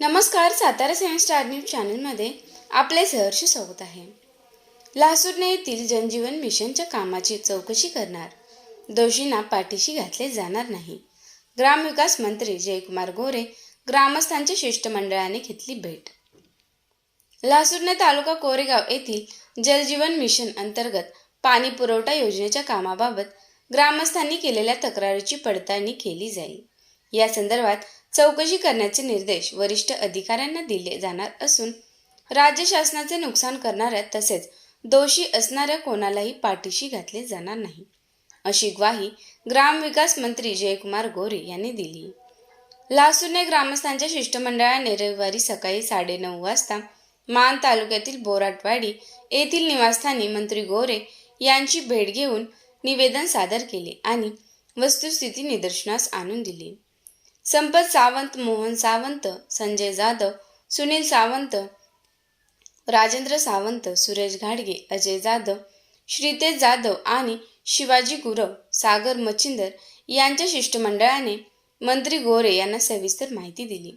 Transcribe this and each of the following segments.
नमस्कार सातारा सेवन star news चॅनलमध्ये आपले सहर्ष स्वागत आहे. लासूरने येथील जनजीवन मिशनच्या कामाची चौकशी करणार. दोषींना पाठीशी घातले जाणार नाही. ग्रामविकास मंत्री जयकुमार गोरे ग्रामस्थांच्या शिष्टमंडळाने घेतली भेट. लासूरने तालुका कोरेगाव येथील जलजीवन मिशन अंतर्गत पाणी पुरवठा योजनेच्या कामाबाबत ग्रामस्थांनी केलेल्या तक्रारीची पडताळणी केली जाईल. या संदर्भात चौकशी करण्याचे निर्देश वरिष्ठ अधिकाऱ्यांना दिले जाणार असून राज्य शासनाचे नुकसान करणाऱ्या तसेच दोषी असणाऱ्या कोणालाही पाठीशी घातले जाणार नाही अशी ग्वाही ग्रामविकास मंत्री जयकुमार गोरे यांनी दिली. लासूरने ग्रामस्थांच्या शिष्टमंडळाने रविवारी सकाळी साडेनऊ वाजता मान तालुक्यातील बोराटवाडी येथील निवासस्थानी मंत्री गोरे यांची भेट घेऊन निवेदन सादर केले आणि वस्तुस्थिती निदर्शनास आणून दिली. संपत सावंत मोहन सावंत संजय जाधव सुनील सावंत राजेंद्र सावंत सुरेश घाडगे अजय जाधव श्रीतेश जाधव आणि शिवाजी गुरव सागर मच्छिंदर यांच्या शिष्टमंडळाने मंत्री गोरे यांना सविस्तर माहिती दिली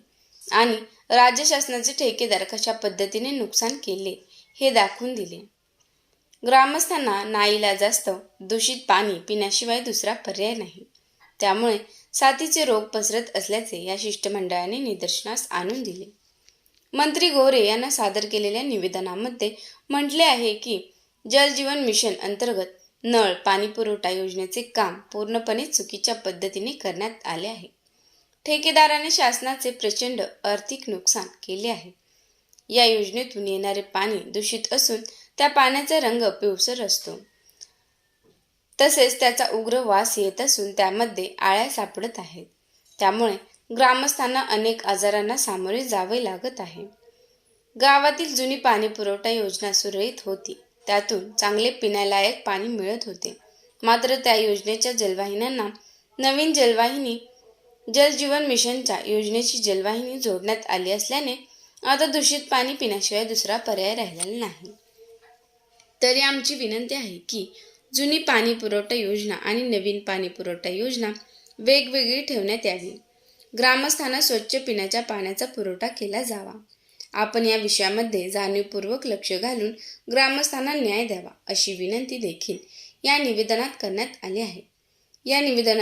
आणि राज्य शासनाचे ठेकेदार कशा पद्धतीने नुकसान केले हे दाखवून दिले. ग्रामस्थांना नाईला जास्त दूषित पाणी पिण्याशिवाय दुसरा पर्याय नाही. त्यामुळे साथीचे रोग पसरत असल्याचे या शिष्टमंडळाने निदर्शनास आणून दिले. मंत्री गोरे यांना सादर केलेल्या निवेदनामध्ये म्हटले आहे की जल जीवन मिशन अंतर्गत नळ पाणी पुरवठा योजनेचे काम पूर्णपणे चुकीच्या पद्धतीने करण्यात आले आहे. ठेकेदाराने शासनाचे प्रचंड आर्थिक नुकसान केले आहे. या योजनेतून येणारे पाणी दूषित असून त्या पाण्याचा रंग पिवसर असतो. तसेच त्याचा उग्र वास येत असून त्यामध्ये आळ्या सापडत आहेत. त्यामुळे ग्रामस्थांना अनेक आजारांना सामोरे जावे लागत आहे. गावातील जुनी पाणी पुरवठा योजना सुरळीत होती. त्यातून चांगले पिण्यालायक पाणी मिळत होते. मात्र त्या योजनेच्या जलवाहिन्यांना नवीन जलवाहिनी जलजीवन मिशनच्या योजनेची जलवाहिनी जोडण्यात आली असल्याने आता दूषित पाणी पिण्याशिवाय दुसरा पर्याय राहिलेला नाही. तरी आमची विनंती आहे की जुनी पाणी पुरवठा योजना आणि नवीन पाणी पुरवठा योजना वेगवेगळी ठेवण्यात यावी. ग्रामस्थांना स्वच्छ पिण्याच्या पाण्याचा पुरवठा केला जावा. आपण या विषयामध्ये जाणीवपूर्वक लक्ष घालून ग्रामस्थांना न्याय द्यावा अशी विनंती देखील या निवेदनात करण्यात आली आहे. या निवेदनात